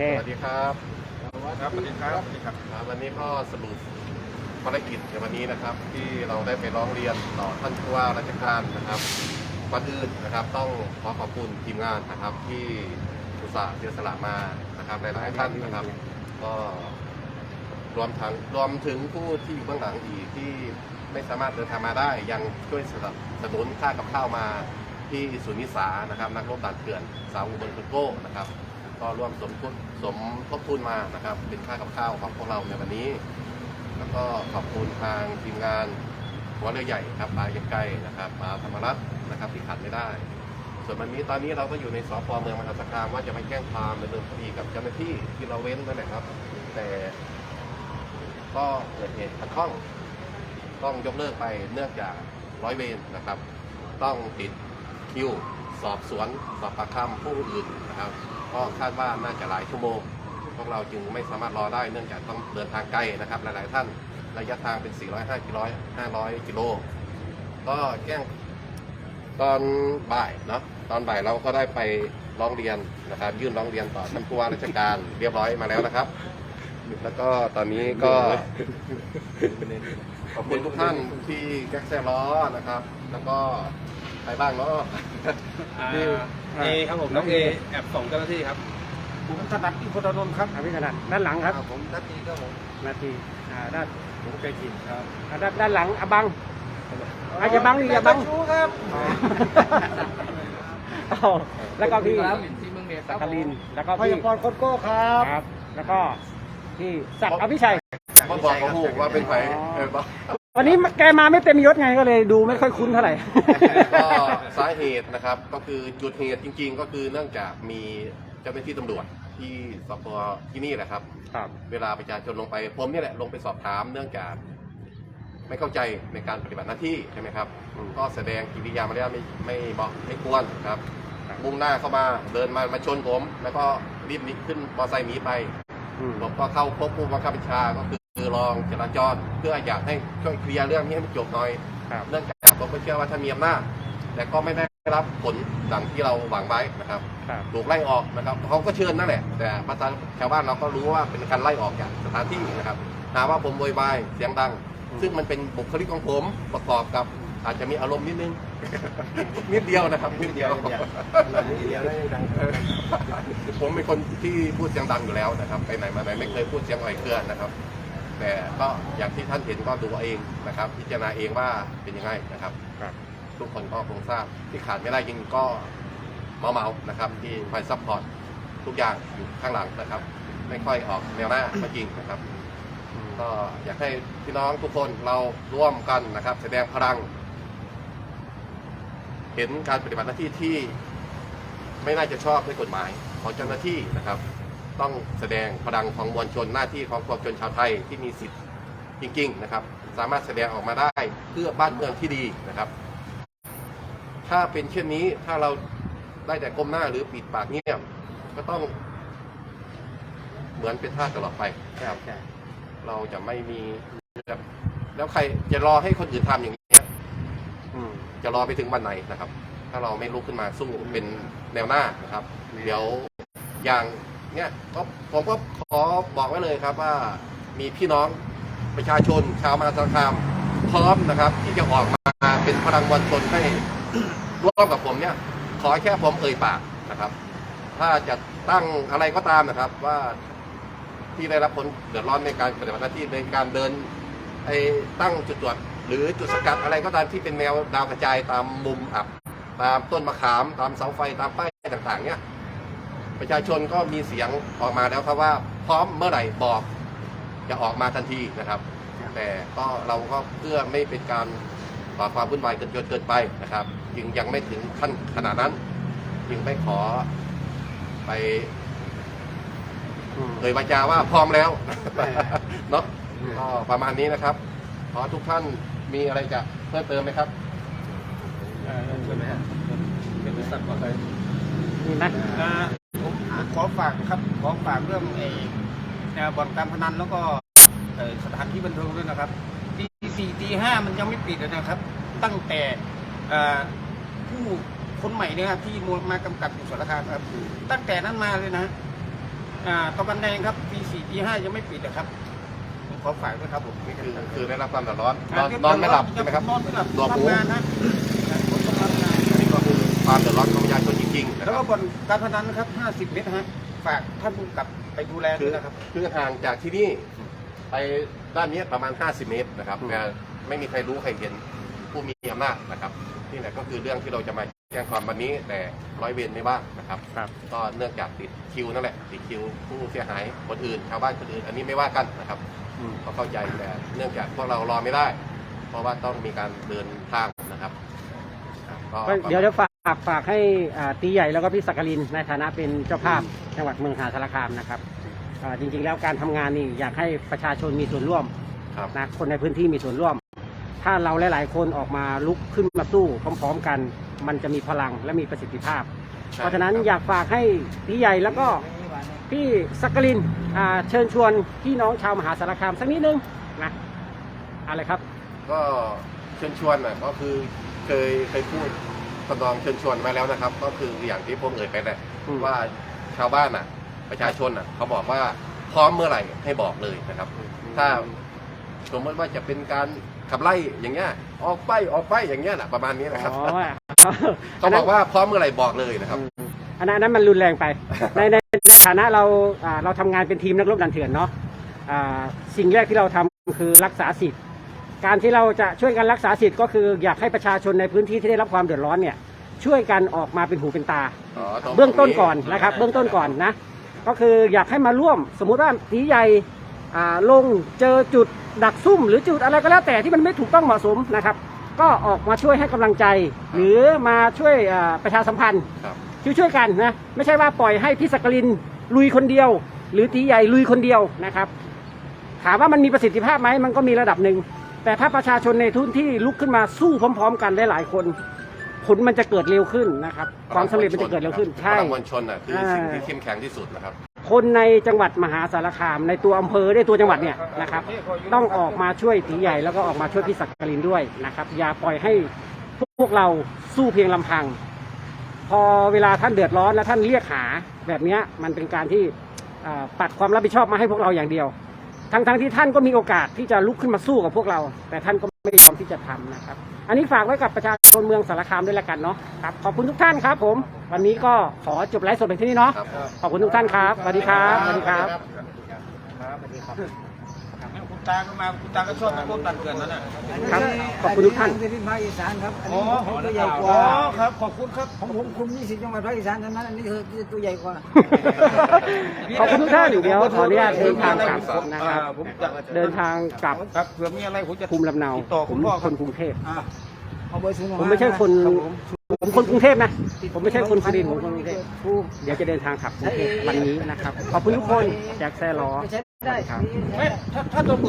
เค สวัสดีครับครับสวัสดีครับสวัสดีครับอ่าวันนี้ก็สรุปภารกิจในวันนี้นะครับ ที่เราได้ไปร้องเรียนต่อท่านผู้ว่าราชการนะครับก่อนอื่นนะครับ ต้องขอขอบคุณทีมงานนะครับ ที่อุตส่าห์เสียสละมานะครับหลายๆท่านนะครับ ก็รวมทั้งรวมถึงผู้ที่อยู่เบื้องหลังอีกที่ไม่สามารถเดินทางมาได้ยังช่วยสนับสนุนค่ากับข้าวมาที่ศูนย์นิสานะครับนักรบด่านเถื่อนสาวอุบลคุณโก้นะครับ ก็ร่วมสมทุนสมทบทุนมานะครับ เป็นค่ากับข้าวของพวกเราในวันนี้ แล้วก็ขอบคุณทางทีมงานหัวเรือใหญ่ครับปลายังไกลนะครับปลาธรรมรัตน์นะครับที่ขาดไม่ได้ ส่วนวันนี้ตอนนี้เราก็อยู่ในสพเมืองมหาสารคามว่าจะไปแจ้งความดำเนินคดีกับเจ้าหน้าที่ที่เราเว้นนั่นแหละครับ แต่ก็เกิดเหตุขัดข้องต้องยกเลิกไปเนื่องจากร้อยเวรนะครับ ต้องติดคิว สอบสวน สอบปากคำผู้อื่นนะครับ ก็คาดว่าน่าจะหลายชั่วโมง พวกเราจึงไม่สามารถรอได้เนื่องจากต้องเดินทางไกลนะครับ หลายๆท่านระยะทางเป็น405 กิโล500 กิโล ก็แจ้งตอนบ่ายเนาะตอนบ่ายเราก็ได้ไปร้องเรียนนะครับ ยื่นร้องเรียนต่อท่านผู้ว่าราชการเรียบร้อยมาแล้วนะครับ แล้วก็ตอนนี้ก็ขอบคุณทุกท่านที่แก๊กแซ่ล้อนะครับ แล้วก็ ใครบ้างเนาะ อ่านี่เอครับผมน้องเอแอบส่งเจ้าหน้าที่ครับผมถนัดอินโฟดานนท์ครับอภิขนาดด้านหลังครับอ่าผมนัดนี้ก็ผมนาทีอ่าด้านผมเคยกินครับอ่าด้านด้านหลังอะบังอาอย่าบังดิอย่าบังรู้ครับอ๋อแล้วก็พี่ที่เมืองเนสสักกลินแล้วก็พพี่ยากรณ์โคตรโก้ครับครับ แล้วก็พี่ศักดิ์อภิชัยเขาบอกเขาหูว่าเป็นใครเออบอก วันนี้แกมาไม่เต็มยศไงก็เลยดูไม่ค่อยคุ้นเท่าไหร่ ก็สาเหตุนะครับก็คือจุดเหตุจริง ๆ ก็คือเนื่องจากมีเจ้าหน้าที่ตำรวจที่สพที่นี่แหละครับ ครับ เวลาประชาชนลงไปผมนี่แหละลงไปสอบถามเนื่องจาก ไม่เข้าใจในการปฏิบัติหน้าที่ใช่ไหมครับก็แสดงกิริยามารยาทไม่ไม่เหมาะไม่ควรครับ มุ่งหน้าเข้ามาเดินมามาชนผม แล้วก็รีบหนีขึ้นมอเตอร์ไซค์หนีไปอืม ผมก็เข้าพบผู้บังคับบัญชาก็คือ รองจราจรเพื่ออยากให้ช่วยเคลียร์เรื่องนี้ให้มันจบหน่อยครับ เนื่องจากผมก็เชื่อว่าท่านมีอำนาจแต่ก็ไม่ได้รับผลดังที่เราหวังไว้นะครับครับ ถูกไล่ออกนะครับเขาก็เชิญนั่นแหละ แต่ภาษาชาวบ้านเราก็รู้ว่าเป็นการไล่ออกจากสถานที่นะครับหาว่าผมโวยวายเสียงดังซึ่งมันเป็นบุคลิกของผมประกอบกับอาจจะมีอารมณ์นิดนึง นิดเดียวนะครับนิดเดียวนิดเดียวได้ดังผมเป็นคนที่พูดเสียงดังอยู่แล้วนะครับไปไหนมาไหนไม่เคยพูดเสียงอ่อยเครือนะครับ แต่ก็อย่างที่ท่านเห็นก็ดูเอาเองนะครับ พิจารณาเองว่าเป็นยังไงนะครับ ครับ ทุกคนก็คงทราบที่ขาดไม่ได้จริงๆก็เมาเมาๆนะครับ ที่คอยซัพพอร์ตทุกอย่างอยู่ข้างหลังนะครับ ไม่ค่อยออกแนวหน้าก็จริงนะครับ ก็อยากให้พี่น้องทุกคนเราร่วมกันนะครับ แสดงพลัง เห็นการปฏิบัติหน้าที่ที่ไม่น่าจะชอบด้วยกฎหมายของเจ้าหน้าที่นะครับ ต้องแสดงพลังของมวลชนหน้าที่ของปวงชนชาวไทยที่มีสิทธิ์จริง ๆ นะครับ สามารถแสดงออกมาได้เพื่อบ้านเมืองที่ดีนะครับ ถ้าเป็นเช่นนี้ถ้าเราได้แต่ก้มหน้าหรือปิดปากเงียบก็ต้อง เหมือนเป็นท่าสตลอดไปนะครับเราจะไม่มีแบบแล้วใครจะรอให้คนอื่นทำอย่างนี้จะรอไปถึงวันไหนนะครับ ถ้าเราไม่ลุกขึ้นมาสู้เป็นแนวหน้านะครับ เดี๋ยวอย่าง เนี้ยก็ผมก็ขอบอกไว้เลยครับว่ามีพี่น้องประชาชนชาวมหาสารคามพร้อมนะครับ ที่จะออกมาเป็นพลังวันชนให้ร่วมกับผมเนี่ย ขอแค่ผมเอ่ยปากนะครับ ถ้าจะตั้งอะไรก็ตามนะครับว่าที่ได้รับผลเดือดร้อนในการปฏิบัติหน้าที่ในการเดินไอ้ตั้งจุดตรวจหรือจุดสกัดอะไรก็ตามที่เป็นแนวดาวกระจายตามมุมอับ ตามต้นมะขาม ตามเสาไฟตามป้ายต่างๆเนี่ย ประชาชนก็มีเสียงออกมาแล้วครับว่า พร้อมเมื่อไหร่บอกจะออกมาทันทีนะครับ แต่ก็เราก็เพื่อไม่เป็นการก่อความวุ่นวายเกินจนเกินไปนะครับจึงยังไม่ถึงขั้นขนาดนั้นจึงไม่ขอไปอืมเอ่ยวาจาว่าพร้อมแล้วเนาะก็ประมาณนี้นะครับ ขอทุกท่านมีอะไรจะเพิ่มเติมไหมครับใช่ไหมฮะเป็นบริษัทก่อนเลยมีไหมอ่าผมขอ ฝากครับขอฝากเรื่องไอ้แนวบ่อนการพนันแล้วก็เอ่อสถานที่บันเทิงด้วยนะครับตีสี่ตีห้ามันยังไม่ปิดเลยนะครับ ตั้งแต่เอ่อผู้คนใหม่เนี่ยครับที่มามากำกับอยู่สารคามครับ ตั้งแต่นั้นมาเลยนะอ่าตะวันแดงครับปีสี่ปีห้ายังไม่ปิดนะครับผมขอฝากด้วยครับผมนี่คือคือได้รับความเดือดร้อนนอนนอนไม่หลับใช่ไหมครับนอนไม่หลับหนวกหูทำงานนะผมทำงานนะอันนี้ก็คือความเดือดร้อนของป ระชาชนจริงๆนะแล้วคก็รับบ่อนการพนันนะครับ 50 เมตรฮะ ฝากท่านผู้กำกับไปดูแลคืด้วอยนะครับ คือห่างจากที่นี่ไปด้านนี้ประมาณ 50 เมตรนะครับแต่ไม่มีใครรู้ใครเห็นผู้มีอำนาจนะครับนี่แหละก็คือเรื่องที่เราจะมาแจ้งความวันนี้แต่ร้อยเวรไม่ว่างนะครับ ครับ ก็เนื่องจากติดคิวนั่นแหละติดคิวผู้เสียหายคนอื่นชาวบ้านคนอื่น อันนี้ไม่ว่ากันนะครับอืม ก็เข้าใจแต่เนื่องจากพวกเรารอไม่ได้ เพราะว่าต้องมีการเดินทางนะครับครับก็ก็เดี๋ยวเดี๋ยวฝาก ฝากให้อ่าตีใหญ่แล้วก็พี่สักกลินในฐานะเป็นเจ้าภาพจังหวัดเมืองมหาสารคามนะครับอ่าจริงๆแล้วการทำงานนี่อยากให้ประชาชนมีส่วนร่วมครับนะคนในพื้นที่มีส่วนร่วม ถ้าเราหลาย ๆ คนออกมาลุกขึ้นมาสู้พร้อม ๆ กัน มันจะมีพลังและมีประสิทธิภาพ เพราะฉะนั้นอยากฝากให้พี่ใหญ่แล้วก็พี่สักกลินอ่าเชิญชวนพี่น้องชาวมหาสารคามสักนิดนึงนะอะไรครับ ก็เชิญชวนน่ะก็คือเคยเคยพูด ทำนองเชิญชวนไว้แล้วนะครับ ก็คืออย่างที่ผมเอ่ยไปแหละอืม ว่าชาวบ้านน่ะ ประชาชนน่ะเขาบอกว่าพร้อมเมื่อไหร่ให้บอกเลยนะครับ ถ้าสมมติว่าจะเป็นการขับไล่อย่างเงี้ยออกไปออกไปอย่างเงี้ยนะประมาณนี้นะครับอ๋อเขาบอกว่าพร้อมเมื่อไหร่บอกเลยนะครับ อืมอันนั้นอันนั้นมันรุนแรงไป ในในฐานะเราอ่าเราทำงานเป็นทีมนักรบดันเถื่อนเนาะอ่าสิ่งแรกที่เราทำคือรักษาสิทธิ์ การที่เราจะช่วยกันรักษาสิทธิ์ก็คืออยากให้ประชาชนในพื้นที่ที่ได้รับความเดือดร้อนเนี่ยช่วยกันออกมาเป็นหูเป็นตาอ๋อตรงเบื้องต้นก่อนตรงนะครับ เบื้องต้นก่อนนะ ก็คืออยากให้มาร่วม สมมุติว่าตีใหญ่อ่าลงเจอจุดดักซุ่ม หรือจุดอะไรก็แล้วแต่ที่มันไม่ถูกต้องเหมาะสมนะครับ ก็ออกมาช่วยให้กำลังใจ หรือมาช่วยอ่าประชาสัมพันธ์ครับช่วยช่วยๆกันนะไม่ใช่ว่าปล่อยให้พี่สักกลินลุยคนเดียว หรือตีใหญ่ลุยคนเดียวนะครับ ถามว่ามันมีประสิทธิภาพไหมมันก็มีระดับหนึ่ง แต่ถ้าประชาชนในทุนที่ลุกขึ้นมาสู้พร้อม ๆ กันหลายๆคน ผลมันจะเกิดเร็วขึ้นนะครับ ความสำเร็จมันจะเกิดเร็วขึ้น ใช่พลังมวลชนน่ะคือสิ่งที่อ่าเข้มแข็งที่สุดนะครับ คนในจังหวัดมหาสารคาม ในตัวอำเภอในตัวจังหวัดเนี่ยนะครับ ต้องออกมาช่วยตีใหญ่แล้วก็ออกมาช่วยพี่สักกลินด้วยนะครับ อย่าปล่อยให้พวกเราสู้เพียงลำพัง พอเวลาท่านเดือดร้อนแล้วท่านเรียกหาแบบเนี้ยมันเป็นการที่อ่าปัดความรับผิดชอบมาให้พวกเราอย่างเดียว ทั้งทั้งที่ท่านก็มีโอกาสที่จะลุกขึ้นมาสู้กับพวกเรา แต่ท่านก็ไม่ได้ยอมที่จะทำนะครับ อันนี้ฝากไว้กับประชาชนเมืองสารคามด้วยละกันเนาะครับขอบคุณทุกท่านครับ ผม วันนี้ก็ขอจบไลฟ์สดเพียงเท่านี้เนาะครับขอบคุณทุกท่านครับสวัสดีครับสวัสดีครับคุณ ตาก็มาคุณตาก็ชอบนักรบดันเกินนั่นน่ะครับขอบคุณทุกท่านอัเป็นภาคอีสานครับ อันอ๋อนี้ของผมตัวใหญ่กอ๋ว่า อครับขอบคุณครับ ของผมคุม20จังหวัดภาคอีสานเท่านั้น อันนี้คือตัวใหญ่กว่า ขอบคุณทุกท่านเดี๋ยวขออนุญาตเดินทางกลับนะครับอ่าผมจะเดินทางกลับครับเผื่อมีอะไรผมจะภูมิลำเนาติดต่อผคุมณพ่อคครับนกรุงเทพอ่าเอาเบอร์ศูนย์ผมไม่ใช่คนรับผมผมคนกรุงเทพนะ ผมไม่ใช่คนสุรินทร์ผมคนกรุงเทพครูเดี๋ยวจะเดินทางกลับกรุงเทพวันนี้นะครับ ขอบคุณทุกคนแจ็คแซ่ล้อไม่ใช่ได้ครับไม่ถ้าถ้าตำรวจ